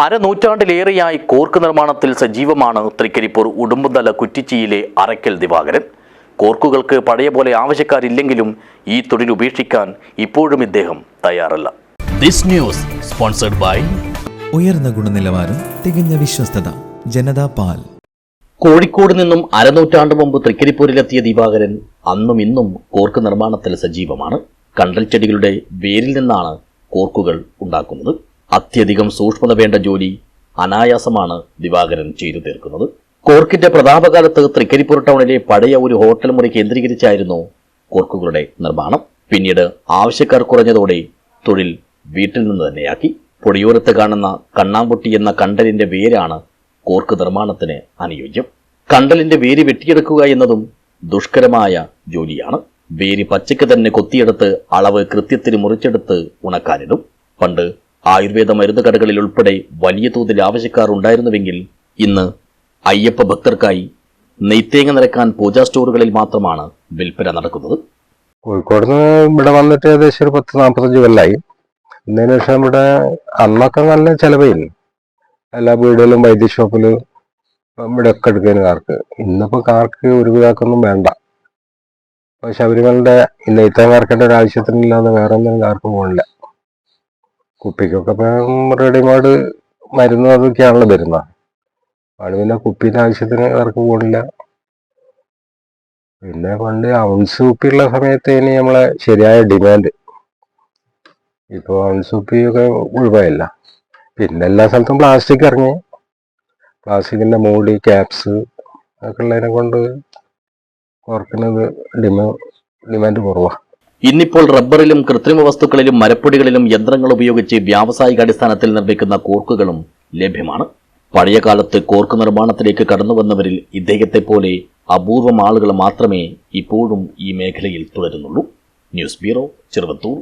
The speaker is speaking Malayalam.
അരനൂറ്റാണ്ടിലേറെയായി കോർക്ക് നിർമ്മാണത്തിൽ സജീവമാണ് തൃക്കരിപ്പൂർ ഉടുമ്പുന്തല കുറ്റിച്ചിയിലെ അറയ്ക്കൽ ദിവാകരൻ. കോർക്കുകൾക്ക് പഴയ പോലെ ആവശ്യക്കാരില്ലെങ്കിലും ഈ തൊഴിൽ ഉപേക്ഷിക്കാൻ ഇപ്പോഴും ഇദ്ദേഹം തയ്യാറല്ല. ദിസ് ന്യൂസ് സ്പോൺസർഡ് ബൈ ഉയർന്ന ഗുണനിലവാരം തികഞ്ഞ വിശ്വസ്തത ജനതാ പാൽ. കോഴിക്കോട് നിന്നും അരനൂറ്റാണ്ട് മുമ്പ് തൃക്കരിപ്പൂരിലെത്തിയ ദിവാകരൻ അന്നും ഇന്നും കോർക്ക് നിർമ്മാണത്തിൽ സജീവമാണ്. കണ്ടൽ ചെടികളുടെ വേരിൽ നിന്നാണ് കോർക്കുകൾ ഉണ്ടാക്കുന്നത്. അത്യധികം സൂക്ഷ്മത വേണ്ട ജോലി അനായാസമാണ് ദിവാകരൻ ചെയ്തു തീർക്കുന്നത്. കോർക്കിന്റെ പ്രതാപകാലത്ത് തൃക്കരിപ്പൂർ ടൗണിലെ പഴയ ഒരു ഹോട്ടൽ മുറി കേന്ദ്രീകരിച്ചായിരുന്നു കോർക്കുകളുടെ നിർമ്മാണം. പിന്നീട് ആവശ്യക്കാർ കുറഞ്ഞതോടെ തൊഴിൽ വീട്ടിൽ നിന്ന് തന്നെയാക്കി. പൊടിയോരത്ത് കാണുന്ന കണ്ണാമ്പൊട്ടി എന്ന കണ്ടലിന്റെ വേരാണ് കോർക്ക് നിർമ്മാണത്തിന് അനുയോജ്യം. കണ്ടലിന്റെ വേര് വെട്ടിയെടുക്കുക എന്നതും ദുഷ്കരമായ ജോലിയാണ്. വേര് പച്ചയ്ക്ക് തന്നെ കൊത്തിയെടുത്ത് അളവ് കൃത്യത്തിന് മുറിച്ചെടുത്ത് ഉണക്കാനിടും. പണ്ട് ആയുർവേദ മരുന്ന് കടകളിൽ ഉൾപ്പെടെ വലിയ തോതിൽ ആവശ്യക്കാർ ഉണ്ടായിരുന്നുവെങ്കിൽ ഇന്ന് അയ്യപ്പ ഭക്തർക്കായി നെയ്ത്തേങ്ങ നിരക്കാൻ പൂജാ സ്റ്റോറുകളിൽ മാത്രമാണ് വിൽപ്പന നടക്കുന്നത്. കോഴിക്കോട് നിന്ന് ഇവിടെ വന്നിട്ട് ഏകദേശം ഒരു പത്ത് നാൽപ്പത്തഞ്ച് കൊല്ലായി. എന്നതിന് ശേഷം ഇവിടെ അന്നൊക്കെ നല്ല ചെലവായിരുന്നു. എല്ലാ വീടുകളിലും വൈദ്യ ഷോപ്പിൽ ഇവിടെ ഒക്കെ എടുക്കുന്ന കാർക്ക്. ഇന്നിപ്പോ കാർക്ക് ഒരു വിധാക്കൊന്നും വേണ്ട. ഇപ്പൊ ശബരിമലയുടെ നെയ്ത്തേങ്ങ കാർക്കേണ്ട ഒരു ആവശ്യത്തിനില്ലാതെ വേറെ ഒന്നും കാർക്ക് പോകണില്ല കുപ്പിക്കൊക്കെ ഇപ്പം റെഡിമെയ്ഡ് മരുന്നും അതൊക്കെയാണല്ലോ വരുന്നത് അവിടെ പിന്നെ കുപ്പീന്റെ ആവശ്യത്തിന് ഇവർക്ക് പോണില്ല. പിന്നെ പണ്ട് ഔൺസ് കുപ്പിയുള്ള ഇനി നമ്മളെ ശരിയായ ഡിമാൻഡ്. ഇപ്പോൾ ഔൺസ് കുപ്പിയൊക്കെ ഒഴിവായില്ല പിന്നെ എല്ലാ സ്ഥലത്തും പ്ലാസ്റ്റിക് ഇറങ്ങി. പ്ലാസ്റ്റിക്കിന്റെ മൂടി ക്യാപ്സ് ഒക്കെ ഉള്ളതിനെ കൊണ്ട് കുറക്കുന്നത് ഡിമാ ഡിമാൻഡ് കുറവാണ് ഇന്നിപ്പോൾ റബ്ബറിലും കൃത്രിമ വസ്തുക്കളിലും മരപ്പൊടികളിലും യന്ത്രങ്ങൾ ഉപയോഗിച്ച് വ്യാവസായിക അടിസ്ഥാനത്തിൽ നിർമ്മിക്കുന്ന കോർക്കുകളും ലഭ്യമാണ്. പഴയ കാലത്ത് കോർക്ക് നിർമ്മാണത്തിലേക്ക് കടന്നു വന്നവരിൽ ഇദ്ദേഹത്തെ പോലെ അപൂർവം ആളുകൾ മാത്രമേ ഇപ്പോഴും ഈ മേഖലയിൽ തുടരുന്നുള്ളൂ. News bureau Cheruvathur.